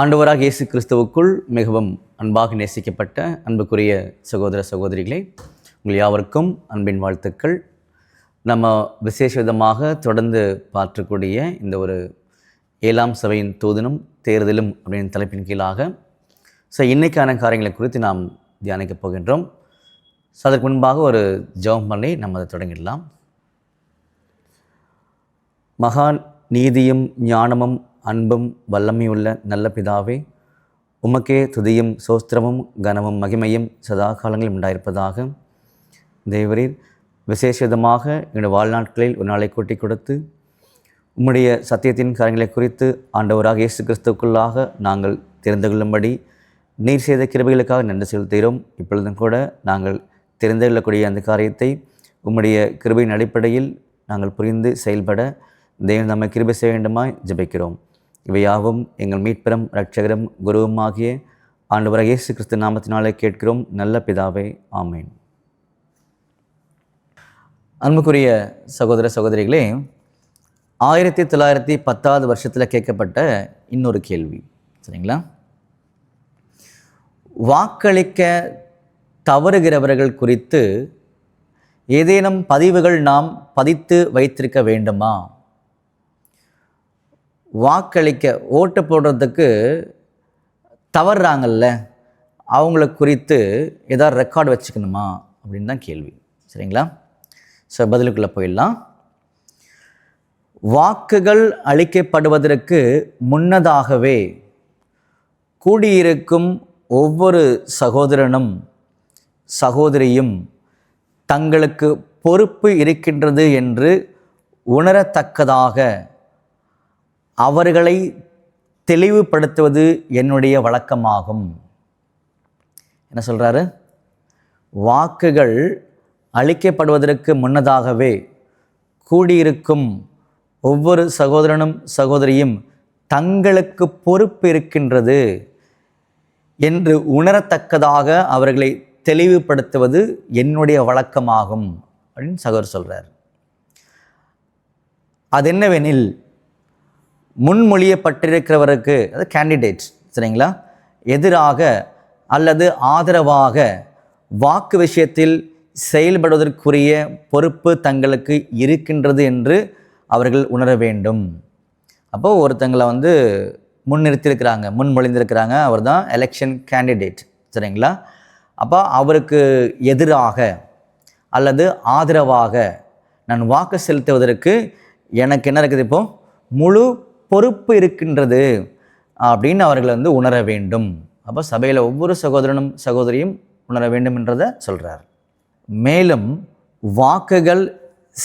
ஆண்டவராக இயேசு கிறிஸ்துவுக்குள் மிகவும் அன்பாக நேசிக்கப்பட்ட அன்புக்குரிய சகோதர சகோதரிகளே உங்கள் யாவருக்கும் அன்பின் வாழ்த்துக்கள். நம்ம விசேஷ விதமாக தொடர்ந்து பார்க்கக்கூடிய இந்த ஒரு ஏழாம் சபையின் தூதனும் தேர்தலும் அப்படின்னு தலைப்பின் கீழாக ஸோ இன்றைக்கான காரியங்களை குறித்து நாம் தியானிக்கப் போகின்றோம். ஸோ அதற்கு முன்பாக ஒரு ஜெபம் பண்ணி நம்ம அதை தொடங்கிடலாம். மகான் நீதியும் ஞானமும் அன்பும் வல்லமையுள்ள நல்ல பிதாவே உமக்கே துதியும் சோஸ்திரமும் கனமும் மகிமையும் சதா காலங்களில் உண்டாயிருப்பதாக தேவரீர் விசேஷமாக என்னுடைய வாழ்நாட்களில் ஒரு நாளை கூட்டிக் கொடுத்து உம்முடைய சத்தியத்தின் காரியங்களை குறித்து ஆண்டவராக இயேசு கிறிஸ்துக்குள்ளாக நாங்கள் தெரிந்து கொள்ளும்படி நீர் செய்த கிருபைகளுக்காக நன்றி செலுத்துகிறோம். இப்பொழுதும் கூட நாங்கள் தெரிந்து கொள்ளக்கூடிய அந்த காரியத்தை உம்முடைய கிருபையின் அடிப்படையில் நாங்கள் புரிந்து செயல்பட தெய்வம் நம்மை கிருபை செய்ய வேண்டுமாய் ஜெபிக்கிறோம். இவையாவும் எங்கள் மீட்பெரும் இரட்சகரும் குருவுமாகிய ஆண்டவராக இயேசு கிறிஸ்து நாமத்தினாலே கேட்கிறோம். நல்ல பிதாவே ஆமேன். அன்புக்குரிய சகோதர சகோதரிகளே ஆயிரத்தி தொள்ளாயிரத்தி பத்தாவது வருஷத்தில் கேட்கப்பட்ட இன்னொரு கேள்வி. சரிங்களா? வாக்களிக்க தவறுகிறவர்கள் குறித்து ஏதேனும் பதிவுகள் நாம் பதித்து வைத்திருக்க வேண்டுமா? வாக்களிக்க ஓட்டு போடுறதுக்கு தவறுறாங்கல்ல? அவங்கள குறித்து ஏதாவது ரெக்கார்டு வச்சுக்கணுமா? அப்படின்னு தான் கேள்வி. சரிங்களா? ஸோ பதிலுக்குள்ளே போயிடலாம். வாக்குகள் அளிக்கப்படுவதற்கு முன்னதாகவே கூடியிருக்கும் ஒவ்வொரு சகோதரனும் சகோதரியும் தங்களுக்கு பொறுப்பு இருக்கின்றது என்று உணரத்தக்கதாக அவர்களை தெளிவுபடுத்துவது என்னுடைய வழக்கமாகும். என்ன சொல்கிறாரு வாக்குகள் அளிக்கப்படுவதற்கு முன்னதாகவே கூடியிருக்கும் ஒவ்வொரு சகோதரனும் சகோதரியும் தங்களுக்கு பொறுப்பு இருக்கின்றது என்று உணரத்தக்கதாக அவர்களை தெளிவுபடுத்துவது என்னுடைய வழக்கமாகும் அப்படின்னு சகோதரர் சொல்கிறார் அது என்னவெனில் முன்மொழியப்பட்டிருக்கிறவருக்கு அது கேண்டிடேட் சரிங்களா? எதிராக அல்லது ஆதரவாக வாக்கு விஷயத்தில் செயல்படுவதற்குரிய பொறுப்பு தங்களுக்கு இருக்கின்றது என்று அவர்கள் உணர வேண்டும். அப்போது ஒருத்தங்களை வந்து முன்னிறுத்தியிருக்கிறாங்க முன்மொழிந்திருக்கிறாங்க அவர் தான் எலெக்ஷன் கேண்டிடேட் சரிங்களா? அப்போ அவருக்கு எதிராக அல்லது ஆதரவாக நான் வாக்கு செலுத்துவதற்கு எனக்கு என்ன இருக்குது இப்போது முழு பொறுப்பு இருக்கின்றது அப்படின்னு அவர்களை வந்து உணர வேண்டும். அப்போ சபையில் ஒவ்வொரு சகோதரனும் சகோதரியும் உணர வேண்டும் என்றதை சொல்கிறார் மேலும் வாக்குகள்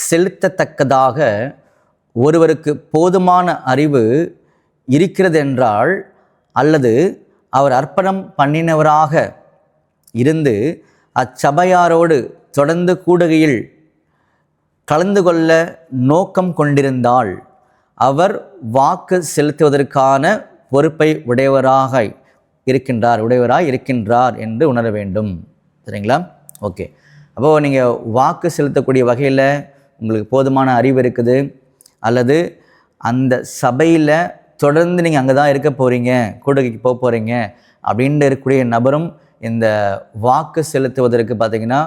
செலுத்தத்தக்கதாக ஒருவருக்கு போதுமான அறிவு இருக்கிறது என்றால் அல்லது அவர் அர்ப்பணம் பண்ணினவராக இருந்து அச்சபையாரோடு தொடர்ந்து கூடுகையில் கலந்து கொள்ள நோக்கம் கொண்டிருந்தால் அவர் வாக்கு செலுத்துவதற்கான பொறுப்பை உடையவராக இருக்கின்றார் உடையவராக இருக்கின்றார் என்று உணர வேண்டும். சரிங்களா? ஓகே. அப்போது நீங்கள் வாக்கு செலுத்தக்கூடிய வகையில் உங்களுக்கு போதுமான அறிவு இருக்குது அல்லது அந்த சபையில் தொடர்ந்து நீங்கள் அங்கே தான் இருக்க போகிறீங்க கூடுகைக்கு போக போகிறீங்க அப்படின்ட்டு இருக்கக்கூடிய நபரும் இந்த வாக்கு செலுத்துவதற்கு பார்த்தீங்கன்னா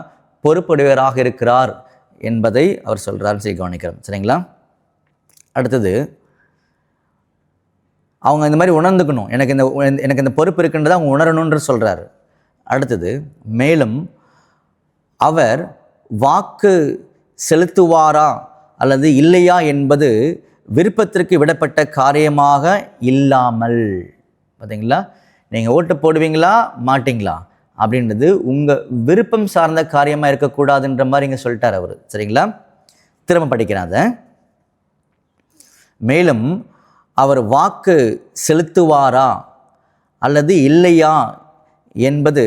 பொறுப்புடையவராக இருக்கிறார் என்பதை அவர் சொல்கிறார் சரி கவனிக்கிறோம். சரிங்களா? அடுத்தது அவங்க இந்த மாதிரி உணர்ந்துக்கணும். எனக்கு இந்த எனக்கு இந்த பொறுப்பு இருக்குன்றதை அவங்க உணரணுன்ற சொல்கிறாரு அடுத்தது மேலும் அவர் வாக்கு செலுத்துவாரா அல்லது இல்லையா என்பது விருப்பத்திற்கு விடப்பட்ட காரியமாக இல்லாமல். பார்த்தீங்களா நீங்கள் ஓட்டு போடுவீங்களா? மாட்டிங்களா? அப்படின்றது உங்கள் விருப்பம் சார்ந்த காரியமாக இருக்கக்கூடாதுன்ற மாதிரி இங்கே சொல்லிட்டார் அவர். சரிங்களா? திரும்ப படிக்கிறேன் அதை. மேலும் அவர் வாக்கு செலுத்துவாரா அல்லது இல்லையா என்பது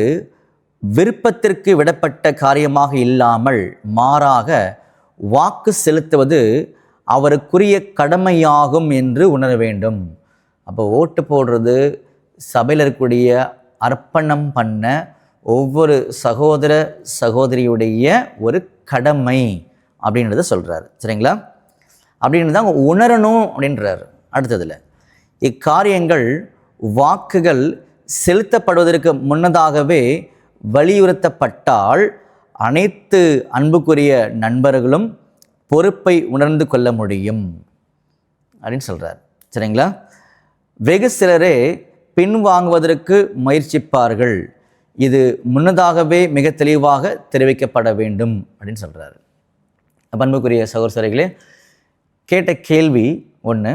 விருப்பத்திற்கு விடப்பட்ட காரியமாக இல்லாமல் மாறாக வாக்கு செலுத்துவது அவருக்குரிய கடமையாகும் என்று உணர வேண்டும். அப்போ ஓட்டு போடுறது சபையில் இருக்கக்கூடிய அர்ப்பணம் பண்ண ஒவ்வொரு சகோதர சகோதரியுடைய ஒரு கடமை அப்படின்றத சொல்கிறாரு சரிங்களா? அப்படின்னு தான் உணரணும் அப்படின்றார். அடுத்ததில் இக்காரியங்கள் வாக்குகள் செலுத்தப்படுவதற்கு முன்னதாகவே வலியுறுத்தப்பட்டால் அனைத்து அன்புக்குரிய நண்பர்களும் பொறுப்பை உணர்ந்து கொள்ள முடியும் அப்படின்னு சொல்கிறார் சரிங்களா? வெகு சிலரே பின்வாங்குவதற்கு முயற்சிப்பார்கள். இது முன்னதாகவே மிக தெளிவாக தெரிவிக்கப்பட வேண்டும் அப்படின்னு சொல்கிறார் அன்புக்குரிய சகோதரிகளே கேட்ட கேள்வி ஒன்று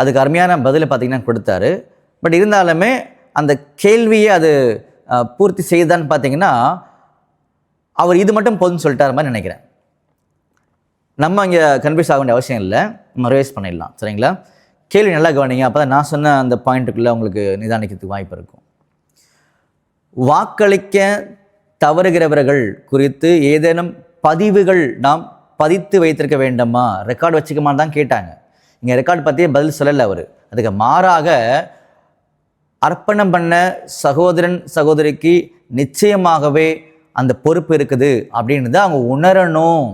அதுக்கு அருமையான பதிலை பார்த்திங்கன்னா கொடுத்தாரு. பட் இருந்தாலுமே அந்த கேள்வியை அது பூர்த்தி செய்யுதான்னு பார்த்தீங்கன்னா அவர் இது மட்டும் போதும்னு சொல்லிட்டார் மாதிரி நினைக்கிறேன். நம்ம இங்கே கன்ஃபியூஸ் ஆக வேண்டிய அவசியம் இல்லை. நம்ம ரிவைஸ் பண்ணிடலாம். சரிங்களா? கேள்வி நல்லா கவனிங்க. அப்போ தான் நான் சொன்ன அந்த பாயிண்ட்டுக்குள்ளே உங்களுக்கு நிதானிக்கிறதுக்கு வாய்ப்பு இருக்கும். வாக்களிக்க தவறுகிறவர்கள் குறித்து ஏதேனும் பதிவுகள் நாம் பதித்து வைத்திருக்க வேண்டுமா? ரெக்கார்டு வச்சுக்கமான்னு தான் கேட்டாங்க. இங்கே ரெக்கார்டு பற்றியே பதில் சொல்லலை அவர். அதுக்கு மாறாக அர்ப்பணம் பண்ண சகோதரன் சகோதரிக்கு நிச்சயமாகவே அந்த பொறுப்பு இருக்குது அப்படின்றத அவங்க உணரணும்.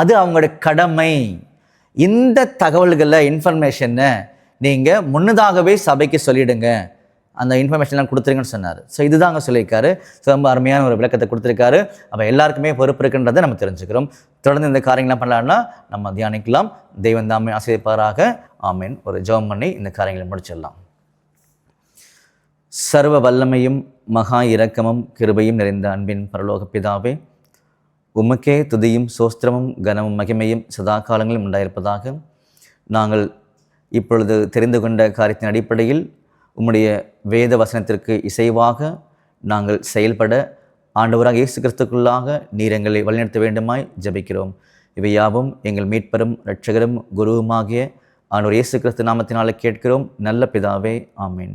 அது அவங்களோட கடமை. இந்த தகவல்களை இன்ஃபர்மேஷனை நீங்கள் முன்னதாகவே சபைக்கு சொல்லிடுங்க. அந்த இன்ஃபர்மேஷன்லாம் கொடுத்துருங்கன்னு சொன்னார். ஸோ இதுதான் அங்கே சொல்லியிருக்காரு. ஸோ ரொம்ப அருமையான ஒரு விளக்கத்தை கொடுத்துருக்காரு. அப்போ எல்லாருக்குமே பொறுப்பு இருக்குன்றதை நம்ம தெரிஞ்சுக்கிறோம். தொடர்ந்து இந்த காரியங்கள்லாம் பண்ணலான்னா நம்ம தியானிக்கலாம். தெய்வம் தாமே ஆசிரியப்பாராக ஆமீன். ஒரு ஜெபம் பண்ணி இந்த காரியங்களை முடிச்சிடலாம். சர்வ வல்லமையும் மகா இரக்கமும் கிருபையும் நிறைந்த அன்பின் பரலோக பிதாவே உமக்கே துதியும் சோஸ்திரமும் கனமும் மகிமையும் சதா காலங்களும் உண்டாயிருப்பதாக நாங்கள் இப்பொழுது தெரிந்து கொண்ட காரியத்தின் அடிப்படையில் உம்முடைய வேத வசனத்திற்கு இசைவாக நாங்கள் செயல்பட ஆண்டவராக இயேசு கிறிஸ்துக்குள்ளாக நீர் எங்களை வழிநடத்த வேண்டுமாய் ஜெபிக்கிறோம். இவை யாவும் எங்கள் மீட்பரும் இரட்சகரும் குருவுமாகிய ஆண்டவர் இயேசு கிறிஸ்து நாமத்தினால கேட்கிறோம். நல்ல பிதாவே ஆமீன்.